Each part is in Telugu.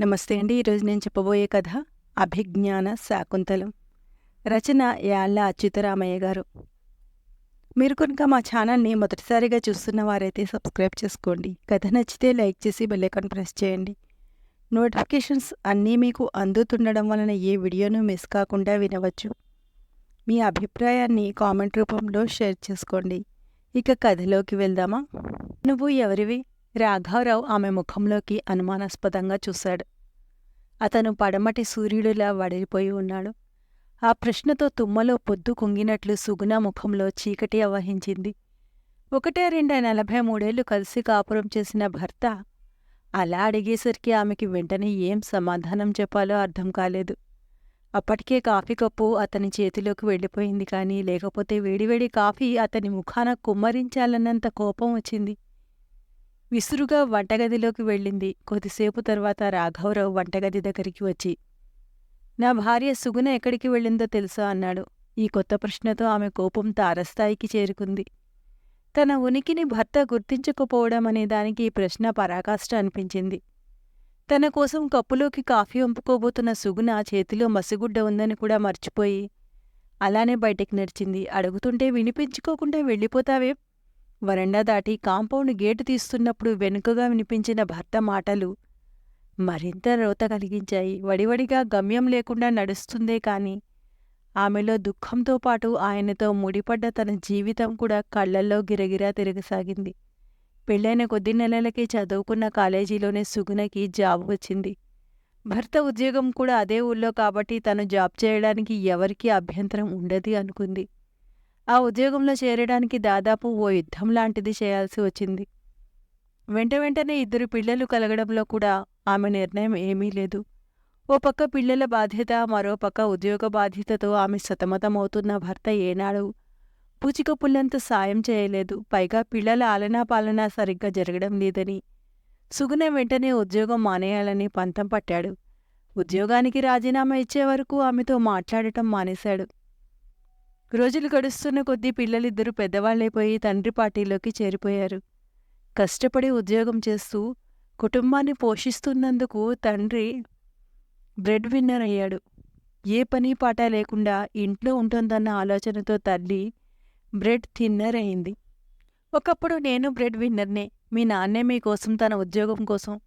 నమస్తే అండి. ఈరోజు నేను చెప్పబోయే కథ అభిజ్ఞాన శాకుంతలం. రచన యాళ్ళ అచ్యుతరామయ్య గారు. మీరు కనుక మా ఛానల్ని మొదటిసారిగా చూస్తున్న వారైతే సబ్స్క్రైబ్ చేసుకోండి. కథ నచ్చితే లైక్ చేసి బెల్లైకాన్ ప్రెస్ చేయండి. నోటిఫికేషన్స్ అన్నీ మీకు అందుతుండడం వలన ఏ వీడియోను మిస్ కాకుండా వినవచ్చు. మీ అభిప్రాయాన్ని కామెంట్ రూపంలో షేర్ చేసుకోండి. ఇక కథలోకి వెళ్దామా? నువ్వు ఎవరివి? రాఘవరావు ఆమె ముఖంలోకి అనుమానాస్పదంగా చూశాడు. అతను పడమటి సూర్యుడిలా వడిలిపోయి ఉన్నాడు. ఆ ప్రశ్నతో తుమ్మలో పొద్దు కుంగినట్లు సుగుణ ముఖంలో చీకటి అవహించింది ఒకటే రెండ నలభై మూడేళ్ళు కలిసి కాపురం చేసిన భర్త అలా అడిగేసరికి ఆమెకి వెంటనే ఏం సమాధానం చెప్పాలో అర్థం కాలేదు. అప్పటికే కాఫీ కప్పు అతని చేతిలోకి వెళ్ళిపోయింది కానీ లేకపోతే వేడివేడి కాఫీ అతని ముఖాన కుమ్మరించాలన్నంత కోపం వచ్చింది. విసురుగా వంటగదిలోకి వెళ్ళింది. కొద్దిసేపు తర్వాత రాఘవరావు వంటగది దగ్గరికి వచ్చి నా భార్య సుగుణ ఎక్కడికి వెళ్ళిందో తెలుసా? అన్నాడు. ఈ కొత్త ప్రశ్నతో ఆమె కోపం తారస్థాయికి చేరుకుంది. తన ఉనికిని భర్త గుర్తించకపోవడం అనే దానికి ఈ ప్రశ్న పరాకాష్ట అనిపించింది. తన కోసం కప్పులోకి కాఫీ వంపుకోబోతున్న సుగుణ చేతిలో మసిగుడ్డ ఉందని కూడా మర్చిపోయి అలానే బయటికి నడిచింది. అడుగుతుంటే వినిపించుకోకుండా వెళ్ళిపోతావేం వరండా దాటి కాంపౌండ్ గేటు తీస్తున్నప్పుడు వెనుకగా వినిపించిన భర్త మాటలు మరింత రోత కలిగించాయి. వడివడిగా గమ్యం లేకుండా నడుస్తుందే కాని ఆమెలో దుఃఖంతో పాటు ఆయనతో ముడిపడ్డ తన జీవితం కూడా కళ్ళల్లో గిరగిరా తిరగసాగింది. పెళ్ళైన కొద్ది నెలలకే చదువుకున్న కాలేజీలోనే సుగుణకి జాబ్ వచ్చింది. భర్త ఉద్యోగం కూడా అదే ఊళ్ళో కాబట్టి తను జాబ్ చేయడానికి ఎవరికీ అభ్యంతరం ఉండదు అనుకుంది. ఆ ఉద్యోగంలో చేరడానికి దాదాపు ఓ యుద్ధం లాంటిది చేయాల్సి వచ్చింది. వెంట వెంటనే ఇద్దరు పిల్లలు కలగడంలో కూడా ఆమె నిర్ణయం ఏమీ లేదు. ఓ పక్క పిల్లల బాధ్యత మరో పక్క ఉద్యోగ బాధ్యతతో ఆమె సతమతమవుతున్న భర్త ఏనాడు పూచికపుల్లంత సాయం చేయలేదు. పైగా పిల్లల ఆలనా పాలనా సరిగ్గా జరగడం లేదని. సుగుణ వెంటనే ఉద్యోగం మానేయాలని పంతం పట్టాడు. ఉద్యోగానికి రాజీనామా ఇచ్చే వరకు ఆమెతో మాట్లాడటం మానేశాడు. రోజులు గడుస్తున్న కొద్దీ పిల్లలిద్దరూ పెద్దవాళ్ళైపోయి తండ్రి పార్టీలోకి చేరిపోయారు. కష్టపడి ఉద్యోగం చేస్తూ కుటుంబాన్ని పోషిస్తున్నందుకు తండ్రి బ్రెడ్ విన్నర్ అయ్యాడు. ఏ పని పాట లేకుండా ఇంట్లో ఉంటుందన్న ఆలోచనతో తల్లి బ్రెడ్ థిన్నర్ అయింది. ఒకప్పుడు నేను బ్రెడ్ విన్నర్నే మీ నాన్నే మీకోసం తన ఉద్యోగం కోసం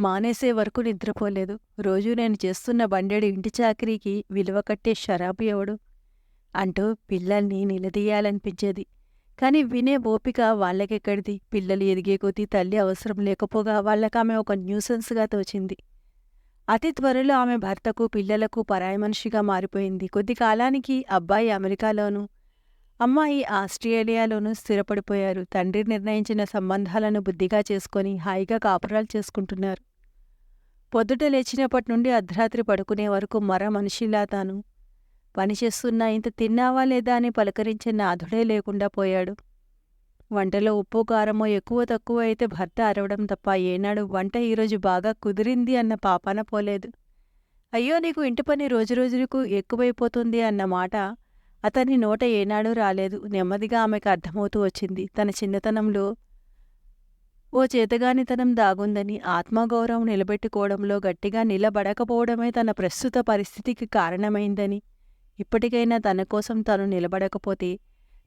మానేసే వరకు నిద్రపోలేదు. రోజూ నేను చేస్తున్న బండెడు ఇంటి చాకరీకి విలువ కట్టే షరాబు ఎవడు? అంటూ పిల్లల్ని నిలదీయాలనిపించేది. కాని వినే ఓపిక వాళ్ళకెక్కడిది? పిల్లలు ఎదిగే కొద్దీ తల్లి అవసరం లేకపోగా వాళ్ళకామె ఒక న్యూసెన్స్గా తోచింది. అతి త్వరలో ఆమె భర్తకు పిల్లలకు పరాయి మనిషిగా మారిపోయింది. కొద్ది కాలానికి అబ్బాయి అమెరికాలోనూ అమ్మాయి ఆస్ట్రేలియాలోనూ స్థిరపడిపోయారు. తండ్రి నిర్ణయించిన సంబంధాలను బుద్ధిగా చేసుకొని హాయిగా కాపురాలు చేసుకుంటున్నారు. పొద్దుట లేచినప్పటి నుండి అర్ధరాత్రి పడుకునే వరకు మర మనిషిలా తాను పనిచేస్తున్నా ఇంత తిన్నావా లేదా అని పలకరించే నాథుడే లేకుండా పోయాడు. వంటలో ఉప్పు కారమో ఎక్కువ తక్కువ అయితే భర్త అరవడం తప్ప ఏనాడు వంట ఈరోజు బాగా కుదిరింది అన్న పాపాన పోలేదు. అయ్యో నీకు ఇంటి పని రోజురోజుకు ఎక్కువైపోతుంది అన్న మాట అతని నోట ఏనాడూ రాలేదు. నెమ్మదిగా ఆమెకు అర్థమవుతూ వచ్చింది. తన చిన్నతనంలో ఓ చేతగానితనం దాగుందని ఆత్మగౌరవం నిలబెట్టుకోవడంలో గట్టిగా నిలబడకపోవడమే తన ప్రస్తుత పరిస్థితికి కారణమైందని ఇప్పటికైనా తన కోసం తను నిలబడకపోతే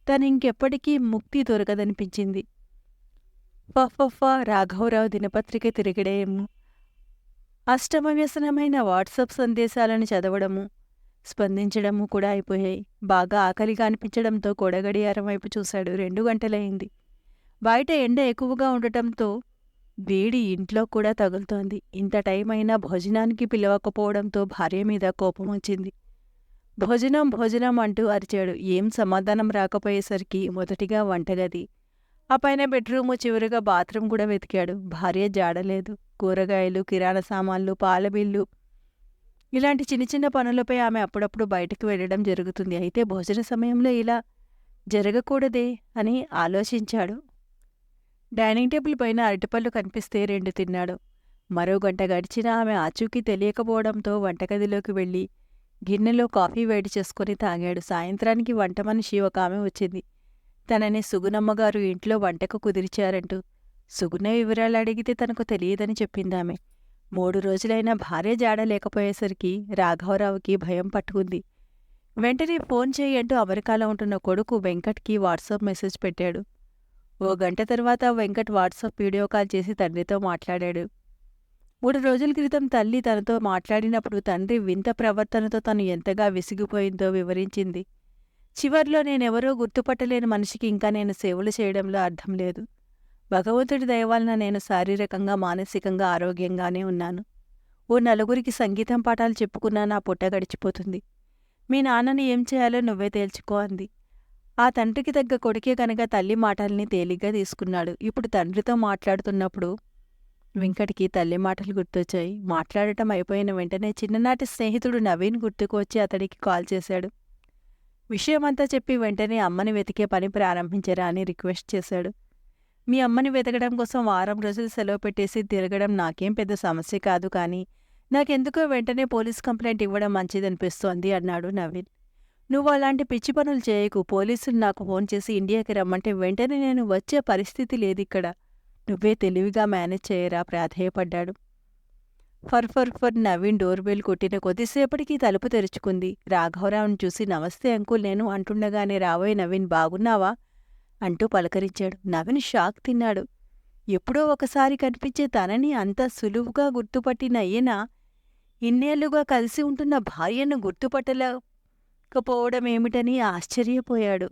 తనింకెప్పటికీ ముక్తి దొరకదనిపించింది. ఫఫఫ రాఘవరావు దినపత్రిక తిరగడేయము. అష్టమవ్యసనమైన వాట్సప్ వాట్సాప్ సందేశాలను చదవడము స్పందించడము కూడా అయిపోయాయి. బాగా ఆకలిగా అనిపించడంతో కొడగడియారం వైపు చూశాడు. రెండు గంటలయింది. బయట ఎండ ఎక్కువగా ఉండటంతో వేడి ఇంట్లో కూడా తగులుతోంది. ఇంత టైం అయినా భోజనానికి పిలవకపోవడంతో భార్య మీద కోపం వచ్చింది భోజనం భోజనం అంటూ అరిచాడు. ఏం సమాధానం రాకపోయేసరికి మొదటిగా వంటగది. ఆ పైన బెడ్రూము చివరిగా బాత్రూమ్ కూడా వెతికాడు. భార్య జాడలేదు కూరగాయలు కిరాణా సామాన్లు పాల బిల్లు. ఇలాంటి చిన్న చిన్న పనులపై ఆమె అప్పుడప్పుడు బయటకు వెళ్ళడం జరుగుతుంది. అయితే భోజన సమయంలో ఇలా జరగకూడదే అని ఆలోచించాడు. డైనింగ్ టేబుల్ పైన అరటిపళ్ళు కనిపిస్తే రెండు తిన్నాడు. మరో గంట గడిచినా ఆమె ఆచూకీ తెలియకపోవడంతో వంటగదిలోకి వెళ్ళి గిన్నెలో కాఫీ వేడి చేసుకుని తాగాడు. సాయంత్రానికి వంట మనిషి ఒక ఆమె వచ్చింది. తనని సుగుణమ్మగారు ఇంట్లో వంటకు కుదిరిచారంటూ సుగుణ వివరాలు అడిగితే తనకు తెలియదని చెప్పిందామె మూడు రోజులైనా భార్య జాడ లేకపోయేసరికి రాఘవరావుకి భయం పట్టుకుంది. వెంటనే ఫోన్ చేయంటూ అమెరికాలో ఉంటున్న కొడుకు వెంకట్కి వాట్సాప్ మెసేజ్ పెట్టాడు. ఓ గంట తర్వాత వెంకట్ వాట్సాప్ వీడియో కాల్ చేసి తండ్రితో మాట్లాడాడు. మూడు రోజుల క్రితం తల్లి తనతో మాట్లాడినప్పుడు తండ్రి వింత ప్రవర్తనతో తను ఎంతగా విసిగిపోయిందో వివరించింది. చివర్లో నేనెవరో గుర్తుపట్టలేని మనిషికి ఇంకా నేను సేవలు చేయడంలో అర్థం లేదు. భగవంతుడి దయవలన నేను శారీరకంగా మానసికంగా ఆరోగ్యంగానే ఉన్నాను. ఓ నలుగురికి సంగీతం పాఠాలు చెప్పుకున్నా నా పుట్ట గడిచిపోతుంది. మీ నాన్నని ఏం చేయాలో నువ్వే తేల్చుకో అంది. ఆ తండ్రికి తగ్గ కొడుకే కనుక తల్లి మాటల్ని తేలిగ్గా తీసుకున్నాడు. ఇప్పుడు తండ్రితో మాట్లాడుతున్నప్పుడు వెంకట్కి తల్లి మాటలు గుర్తొచ్చాయి. మాట్లాడటం అయిపోయిన వెంటనే చిన్ననాటి స్నేహితుడు నవీన్ గుర్తుకు వచ్చి అతడికి కాల్ చేశాడు. విషయమంతా చెప్పి వెంటనే అమ్మని వెతికే పని ప్రారంభించరా అని రిక్వెస్ట్ చేశాడు. మీ అమ్మని వెతకడం కోసం వారం రోజులు సెలవు పెట్టేసి తిరగడం నాకేం పెద్ద సమస్య కాదు కానీ నాకెందుకో వెంటనే పోలీస్ కంప్లైంట్ ఇవ్వడం మంచిదనిపిస్తోంది అన్నాడు నవీన్. నువ్వు అలాంటి పిచ్చి పనులు చేయకు పోలీసులు నాకు ఫోన్ చేసి ఇండియాకి రమ్మంటే వెంటనే నేను వచ్చే పరిస్థితి లేదిక్కడ. నువ్వే తెలివిగా మేనేజ్ చేయరా? ప్రాధేయపడ్డాడు. For for for Naveen door bell కొట్టిన కొద్దిసేపటికి తలుపు తెరుచుకుంది. రాఘవరావుని చూసి నమస్తే అంకుల్ నేను అంటుండగానే రాబోయే నవీన్ బాగున్నావా? అంటూ పలకరించాడు. నవీన్ షాక్ తిన్నాడు. ఎప్పుడో ఒకసారి కనిపించే తనని అంత సులువుగా గుర్తుపట్టిన ఈయన ఇన్నేళ్ళుగా కలిసి ఉంటున్న భార్యను గుర్తుపట్టలేకపోవడమేమిటని ఆశ్చర్యపోయాడు.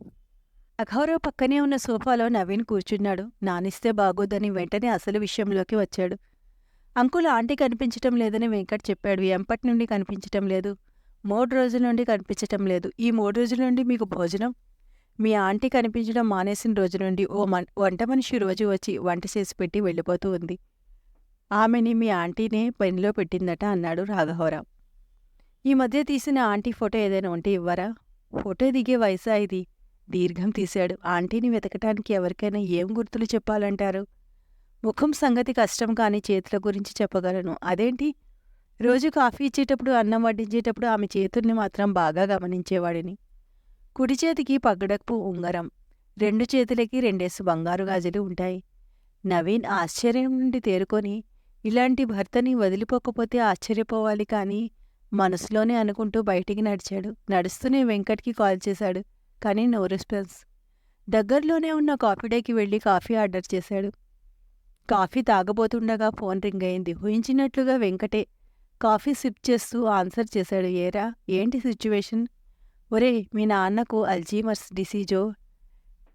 అఘౌరవ్ పక్కనే ఉన్న సోఫాలో నవీన్ కూర్చున్నాడు. నానిస్తే బాగోదని వెంటనే అసలు విషయంలోకి వచ్చాడు. అంకుల్ ఆంటీ కనిపించటం లేదని వెంకట్ చెప్పాడు. ఎంపటి నుండి కనిపించటం లేదు. మూడు రోజుల నుండి కనిపించటం లేదు. ఈ మూడు రోజుల నుండి మీకు భోజనం? మీ ఆంటీ కనిపించడం మానేసిన రోజు నుండి ఓ మన్ వంట మనిషి రోజు వచ్చి వంట చేసి పెట్టి వెళ్ళిపోతూ ఉంది. ఆమెని మీ ఆంటీనే పనిలో పెట్టిందట అన్నాడు రాఘవరావు. ఈ మధ్య తీసిన ఆంటీ ఫోటో ఏదైనా ఉంటే ఇవ్వరా? ఫోటో దిగే వయసా ఇది? దీర్ఘం తీశాడు. ఆంటీని వెతకటానికి ఎవరికైనా ఏం గుర్తులు చెప్పాలంటారు? ముఖం సంగతి కష్టం కాని చేతుల గురించి చెప్పగలను. అదేంటి? రోజు కాఫీ ఇచ్చేటప్పుడు అన్నం వడ్డించేటప్పుడు ఆమె చేతుల్ని మాత్రం బాగా గమనించేవాడిని. కుడి చేతికి పగడపు ఉంగరం రెండు చేతులకి రెండేసి బంగారు గాజులు ఉంటాయి. నవీన్ ఆశ్చర్యం నుండి తేరుకొని ఇలాంటి భర్తని వదిలిపోకపోతే ఆశ్చర్యపోవాలి కానీ మనసులోనే అనుకుంటూ బయటికి నడిచాడు. నడుస్తూనే వెంకట్కి కాల్ చేశాడు. కానీ నో రెస్పాన్స్. దగ్గరలోనే ఉన్న కాఫీ డేకి వెళ్ళి కాఫీ ఆర్డర్ చేశాడు. కాఫీ తాగబోతుండగా ఫోన్ రింగ్ అయింది. ఊహించినట్లుగా వెంకటే కాఫీ సిప్ చేస్తూ ఆన్సర్ చేశాడు. ఏరా ఏంటి సిచ్యువేషన్? ఒరే మీ నాన్నకు అల్జీమర్స్ డిసీజో?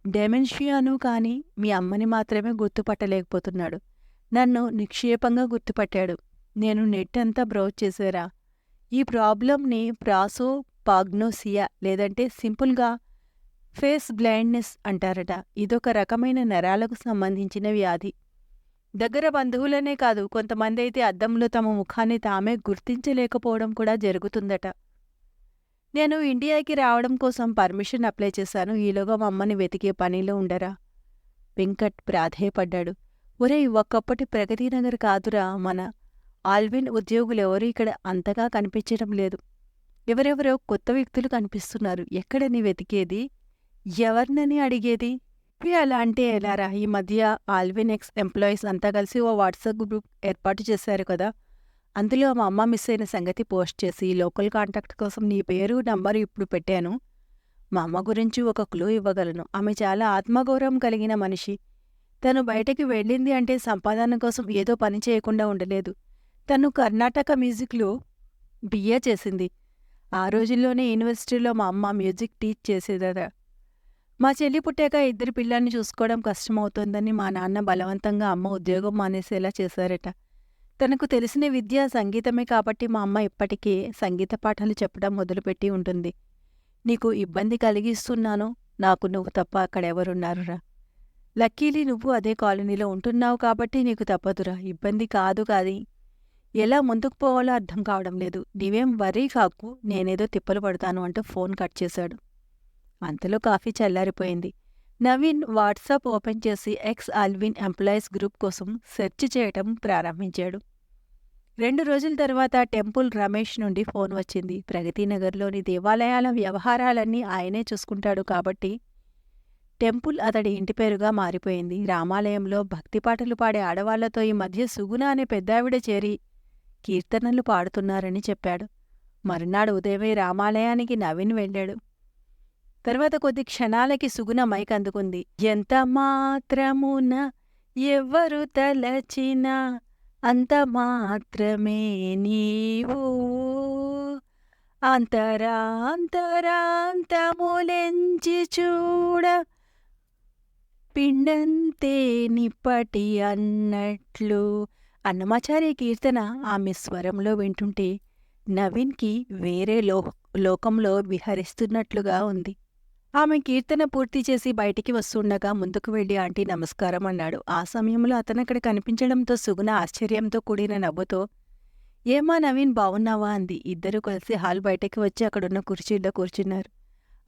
డెమెన్షియాను కానీ మీ అమ్మని మాత్రమే గుర్తుపట్టలేకపోతున్నాడు. నన్ను నిక్షేపంగా గుర్తుపట్టాడు. నేను నెట్ అంతా బ్రౌజ్ చేశారా ఈ ప్రాబ్లంని ప్రాసో పాగ్నోసియా లేదంటే సింపుల్గా ఫేస్ బ్లైండ్నెస్ అంటారట. ఇదొక రకమైన నరాలకు సంబంధించిన వ్యాధి. దగ్గర బంధువులనే కాదు కొంతమంది అయితే అద్దంలో తమ ముఖాన్ని తామే గుర్తించలేకపోవడం కూడా జరుగుతుందట. నేను ఇండియాకి రావడం కోసం పర్మిషన్ అప్లై చేశాను. ఈలోగా మా అమ్మని వెతికే పనిలో ఉండరా? వెంకట్ ప్రాధేయపడ్డాడు. ఒరేయ్ ఒక్కప్పటి ప్రగతినగర్ కాదురా మన ఆల్విన్ ఉద్యోగులెవరూ ఇక్కడ అంతగా కనిపించడం లేదు. ఎవరెవరో కొత్త వ్యక్తులు కనిపిస్తున్నారు. ఎక్కడ నీ వెతికేది? ఎవర్నని అడిగేది? అలా అంటే ఎలారా ఈ మధ్య ఆల్విన్ ఎక్స్ ఎంప్లాయీస్ అంతా కలిసి ఓ వాట్సాప్ గ్రూప్ ఏర్పాటు చేశారు కదా. అందులో మా అమ్మ మిస్ అయిన సంగతి పోస్ట్ చేసి లోకల్ కాంటాక్ట్ కోసం నీ పేరు నంబరు ఇప్పుడు పెట్టాను. మా అమ్మ గురించి ఒక క్లూ ఇవ్వగలను. ఆమె చాలా ఆత్మగౌరవం కలిగిన మనిషి. తను బయటకి వెళ్ళింది అంటే సంపాదన కోసం ఏదో పని చేయకుండా ఉండలేదు. తను కర్ణాటక మ్యూజిక్లో బిఏ చేసింది. ఆ రోజుల్లోనే యూనివర్సిటీలో మా అమ్మ మ్యూజిక్ టీచ్ చేసేదట. మా చెల్లి పుట్టాక ఇద్దరు పిల్లల్ని చూసుకోవడం కష్టమవుతోందని మా నాన్న బలవంతంగా అమ్మ ఉద్యోగం మానేసేలా చేశారట. తనకు తెలిసిన విద్య సంగీతమే కాబట్టి మా అమ్మ ఇప్పటికే సంగీత పాఠాలు చెప్పడం మొదలుపెట్టి ఉంటుంది. నీకు ఇబ్బంది కలిగిస్తున్నాను నాకు నువ్వు తప్ప అక్కడెవరున్నారురా లక్కీలీ నువ్వు అదే కాలనీలో ఉంటున్నావు కాబట్టి నీకు తప్పదురా ఇబ్బంది కాదు కాది ఎలా ముందుకు పోవాలో అర్థం కావడం లేదు. నీవేం వరీ కాకు నేనేదో తిప్పలు పడతాను అంటూ ఫోన్ కట్ చేశాడు. అంతలో కాఫీ చల్లారిపోయింది. నవీన్ వాట్సాప్ ఓపెన్ చేసి ఎక్స్ ఆల్విన్ ఎంప్లాయీస్ గ్రూప్ కోసం సెర్చ్ చేయటం ప్రారంభించాడు. రెండు రోజుల తర్వాత టెంపుల్ రమేష్ నుండి ఫోన్ వచ్చింది. ప్రగతినగర్లోని దేవాలయాల వ్యవహారాలన్నీ ఆయనే చూసుకుంటాడు కాబట్టి టెంపుల్ అతడి ఇంటి పేరుగా మారిపోయింది. రామాలయంలో భక్తి పాటలు పాడే ఆడవాళ్ళతో ఈ మధ్య సుగుణ అనే పెద్దావిడ చేరి కీర్తనలు పాడుతున్నారని చెప్పాడు. మరునాడు ఉదయమే రామాలయానికి నవీన్ వెళ్ళాడు. తర్వాత కొద్ది క్షణాలకి సుగుణ మైక్ అందుకుంది. ఎంత మాత్రమున ఎవ్వరు తలచినా అంత మాత్రమే నీవు. అంతరాంతరాంతములెంచి చూడ పిండంతే నిప్పటి అన్నట్లు అన్నమాచార్య కీర్తన ఆమె స్వరంలో వింటుంటే నవీన్కి వేరే లో లోకంలో విహరిస్తున్నట్లుగా ఉంది. ఆమె కీర్తన పూర్తి చేసి బయటికి వస్తుండగా ముందుకు వెళ్ళి ఆంటీ నమస్కారం అన్నాడు. ఆ సమయంలో అతనక్కడ కనిపించడంతో సుగుణ ఆశ్చర్యంతో కూడిన నవ్వుతో ఏమా నవీన్ బావున్నావా? అంది. ఇద్దరూ కలిసి హాల్ బయటకి వచ్చి అక్కడున్న కుర్చీల్లో కూర్చున్నారు.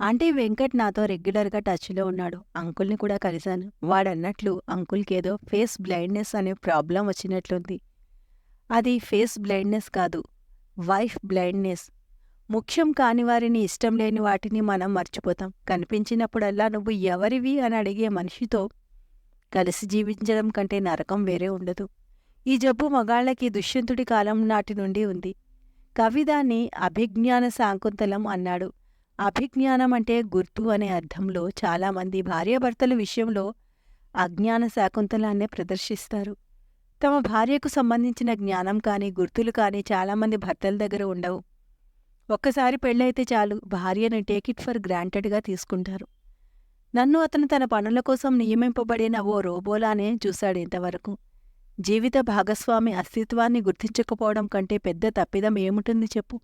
ఆంటీ వెంకట్ నాతో రెగ్యులర్గా టచ్లో ఉన్నాడు. అంకుల్ని కూడా కలిశాను. వాడన్నట్లు అంకుల్కేదో ఫేస్ బ్లైండ్నెస్ అనే ప్రాబ్లం వచ్చినట్లుంది. అది ఫేస్ బ్లైండ్నెస్ కాదు వైఫ్ బ్లైండ్నెస్. ముఖ్యం కాని వారిని ఇష్టం లేని వాటిని మనం మర్చిపోతాం. కనిపించినప్పుడల్లా నువ్వు ఎవరివి అని అడిగే మనిషితో కలిసి జీవించడం కంటే నరకం వేరే ఉండదు. ఈ జబ్బు మగాళ్ళకి దుష్యంతుడి కాలం నాటి నుండి ఉంది. కవి దాన్ని అభిజ్ఞాన శాకుంతలం అన్నాడు. అభిజ్ఞానం అంటే గుర్తు అనే అర్థంలో చాలామంది భార్యాభర్తల విషయంలో అజ్ఞాన శాకుంతలాన్నే ప్రదర్శిస్తారు. తమ భార్యకు సంబంధించిన జ్ఞానం కానీ గుర్తులు కానీ చాలామంది భర్తల దగ్గర ఉండవు. ఒక్కసారి పెళ్ళైతే చాలు భార్యను టేక్ ఇట్ ఫర్ గ్రాంటెడ్గా తీసుకుంటారు. నన్ను అతను తన పనుల కోసం నియమింపబడిన ఓ రోబోలానే చూశాడు ఇంతవరకు. జీవిత భాగస్వామి అస్తిత్వాన్ని గుర్తించకపోవడం కంటే పెద్ద తప్పిదం ఏముంటుంది చెప్పు?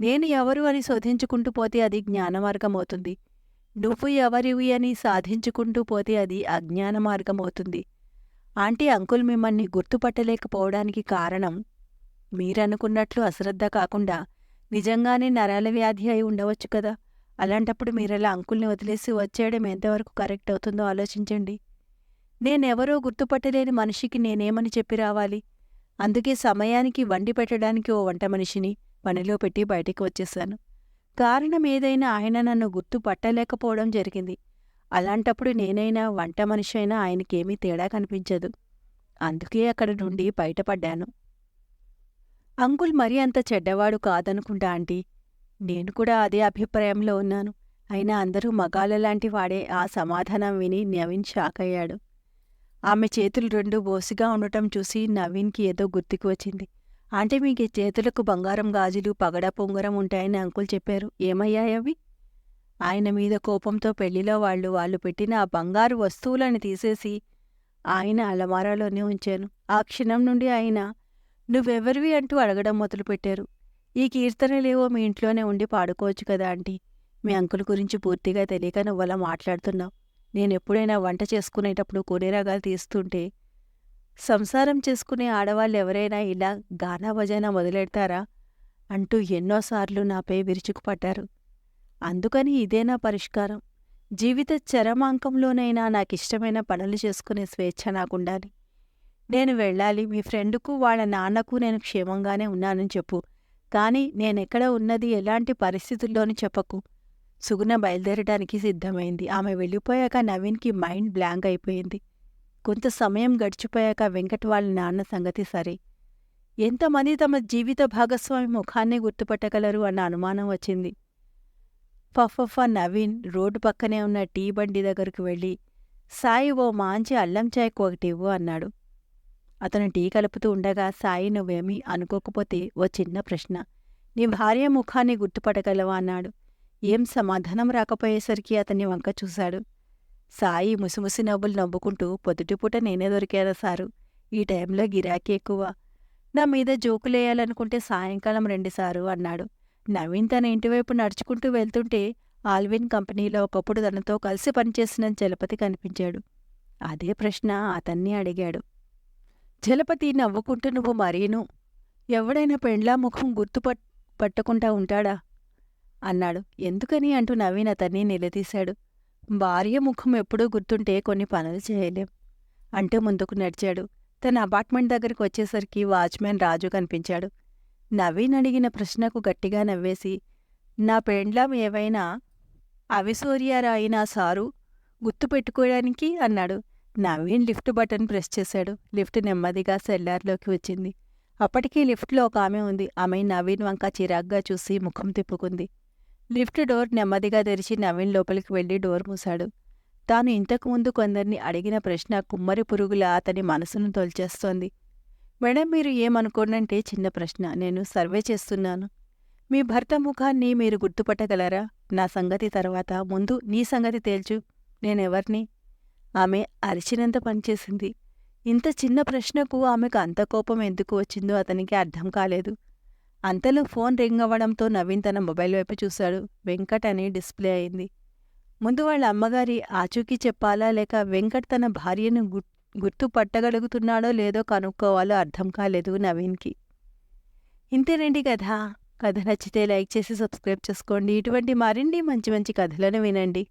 నేను ఎవరు అని శోధించుకుంటూ పోతే అది జ్ఞానమార్గమవుతుంది. నువ్వు ఎవరివి అని సాధించుకుంటూ పోతే అది అజ్ఞాన మార్గమవుతుంది ఆంటీ అంకుల్ మిమ్మల్ని గుర్తుపట్టలేకపోవడానికి కారణం మీరనుకున్నట్లు అశ్రద్ధ కాకుండా నిజంగానే నరాల వ్యాధి అయి ఉండవచ్చు కదా? అలాంటప్పుడు మీరలా అంకుల్ని వదిలేసి వచ్చేయడం ఎంతవరకు కరెక్ట్ అవుతుందో ఆలోచించండి. నేనెవరో గుర్తుపట్టలేని మనిషికి నేనేమని చెప్పి రావాలి? అందుకే సమయానికి వండి పెట్టడానికి ఓ వంట మనిషిని పనిలో పెట్టి బయటికి వచ్చేశాను. కారణం ఏదైనా ఆయన నన్ను గుర్తుపట్టలేకపోవడం జరిగింది. అలాంటప్పుడు నేనైనా వంట మనిషి అయినా ఆయనకేమీ తేడా కనిపించదు. అందుకే అక్కడ నుండి బయటపడ్డాను. అంకుల్ మరీ అంత చెడ్డవాడు కాదనుకుంటా ఆంటీ. నేను కూడా అదే అభిప్రాయంలో ఉన్నాను. అయినా అందరూ మగాళ్ళలాంటి వాడే ఆ సమాధానం విని నవీన్ షాక్ అయ్యాడు. ఆమె చేతులు రెండు బోసిగా ఉండటం చూసి నవీన్కి ఏదో గుర్తుకు వచ్చింది. అంటే మీకు చేతులకు బంగారం గాజులు పగడ పొంగరం ఉంటాయని అంకుల్ చెప్పారు. ఏమయ్యాయవి ఆయన మీద కోపంతో పెళ్ళిలో వాళ్ళు వాళ్ళు పెట్టిన ఆ బంగారు వస్తువులను తీసేసి ఆయన అలమారాలోనే ఉంచాను. ఆ క్షణం నుండి ఆయన నువ్వెవరివి అంటూ అడగడం మొదలుపెట్టారు. ఈ కీర్తనలేవో మీ ఇంట్లోనే ఉండి పాడుకోవచ్చు కదా ఆంటీ. మీ అంకుల్ గురించి పూర్తిగా తెలియక నువ్వలా మాట్లాడుతున్నావు. నేనెప్పుడైనా వంట చేసుకునేటప్పుడు కూరేరాగాలు తీస్తుంటే సంసారం చేసుకునే ఆడవాళ్ళు ఎవరైనా ఇలా గానా భజన మొదలెడతారా? అంటూ ఎన్నోసార్లు నాపై విరుచుకుపడ్డారు. అందుకని ఇదే నా పరిష్కారం. జీవిత చరమాంకంలోనైనా నాకిష్టమైన పనులు చేసుకునే స్వేచ్ఛ నాకుండాలి నేను వెళ్ళాలి మీ ఫ్రెండ్కు వాళ్ళ నాన్నకు నేను క్షేమంగానే ఉన్నానని చెప్పు. కానీ నేనెక్కడ ఉన్నది ఎలాంటి పరిస్థితుల్లోని చెప్పకు. సుగుణ బయలుదేరడానికి సిద్ధమైంది. ఆమె వెళ్ళిపోయాక నవీన్కి మైండ్ బ్లాంక్ అయిపోయింది. కొంత సమయం గడిచిపోయాక వెంకట్ వాళ్ళ నాన్న సంగతి సరే. ఎంతమంది తమ జీవిత భాగస్వామి ముఖాన్ని గుర్తుపట్టగలరు అన్న అనుమానం వచ్చింది. ఫఫఫ నవీన్ రోడ్డు పక్కనే ఉన్న టీ బండి దగ్గరకు వెళ్ళి సాయి ఓ మాంచి అల్లం చాయ్ ఒకటి ఇవ్వు అన్నాడు. అతను టీ కలుపుతూ ఉండగా సాయి నువ్వేమీ అనుకోకపోతే ఓ చిన్న ప్రశ్న. నీ భార్య ముఖాన్ని గుర్తుపట్టగలవా అన్నాడు. ఏం సమాధానం రాకపోయేసరికి అతన్ని వంక చూశాడు. సాయి ముసిముసి నవ్వులు నవ్వుకుంటూ పొద్దుటిపూట నేనే దొరికారా సారు. ఈ టైంలో గిరాకీ ఎక్కువ. నా మీద జోకులేయాలనుకుంటే సాయంకాలం రెండుసారు అన్నాడు. నవీన్ తన ఇంటివైపు నడుచుకుంటూ వెళ్తుంటే ఆల్విన్ కంపెనీలో ఒకప్పుడు తనతో కలిసి పనిచేసిన జలపతి కనిపించాడు. అదే ప్రశ్న అతన్ని అడిగాడు. జలపతి నవ్వుకుంటూ నువ్వు మరీను. ఎవడైనా పెండ్లా ముఖం గుర్తుపట్ పట్టకుండా ఉంటాడా అన్నాడు. ఎందుకని అంటూ నవీన్ అతన్ని నిలదీశాడు. భార్య ముఖం ఎప్పుడూ గుర్తుంటే కొన్ని పనులు చేయలేం అంటూ ముందుకు నడిచాడు. తన అపార్ట్మెంట్ దగ్గరికి వచ్చేసరికి వాచ్మెన్ రాజు కనిపించాడు. నవీన్ అడిగిన ప్రశ్నకు గట్టిగా నవ్వేసి నా పెండ్లాం ఏవైనా అవిసూర్యారాయినా సారు? గుర్తుపెట్టుకోవడానికి అన్నాడు. నవీన్ లిఫ్ట్ బటన్ ప్రెస్ చేశాడు. లిఫ్ట్ నెమ్మదిగా సెల్లార్లోకి వచ్చింది. అప్పటికీ లిఫ్ట్లో ఒక ఆమె ఉంది. ఆమె నవీన్ వంక చిరాగ్గా చూసి ముఖం తిప్పుకుంది. లిఫ్ట్ డోర్ నెమ్మదిగా తెరిచి నవీన్ లోపలికి వెళ్ళి డోర్ మూశాడు. తాను ఇంతకుముందు కొందరిని అడిగిన ప్రశ్న కుమ్మరి పురుగుల అతని మనసును తొలిచేస్తోంది. మేడం మీరు ఏమనుకోనంటే చిన్న ప్రశ్న. నేను సర్వే చేస్తున్నాను. మీ భర్త ముఖాన్ని మీరు గుర్తుపట్టగలరా? నా సంగతి తర్వాత. ముందు నీ సంగతి తేల్చు. నేనెవర్ని ఆమె అరిచినంత పనిచేసింది ఇంత చిన్న ప్రశ్నకు ఆమెకు అంత కోపం ఎందుకు వచ్చిందో అతనికి అర్థం కాలేదు. అంతలో ఫోన్ రింగ్ అవ్వడంతో నవీన్ తన మొబైల్ వైపు చూశాడు. వెంకట్ అని డిస్ప్లే అయింది. ముందు వాళ్ళ అమ్మగారి ఆచూకీ చెప్పాలా లేక వెంకట్ తన భార్యను గుర్తు గుర్తుపట్టగలుగుతున్నాడో లేదో కనుక్కోవాలో అర్థం కాలేదు నవీన్కి. ఇంతేనండి కథ. కథ నచ్చితే లైక్ చేసి సబ్స్క్రైబ్ చేసుకోండి. ఇటువంటి మరిన్ని మంచి మంచి కథలను వినండి.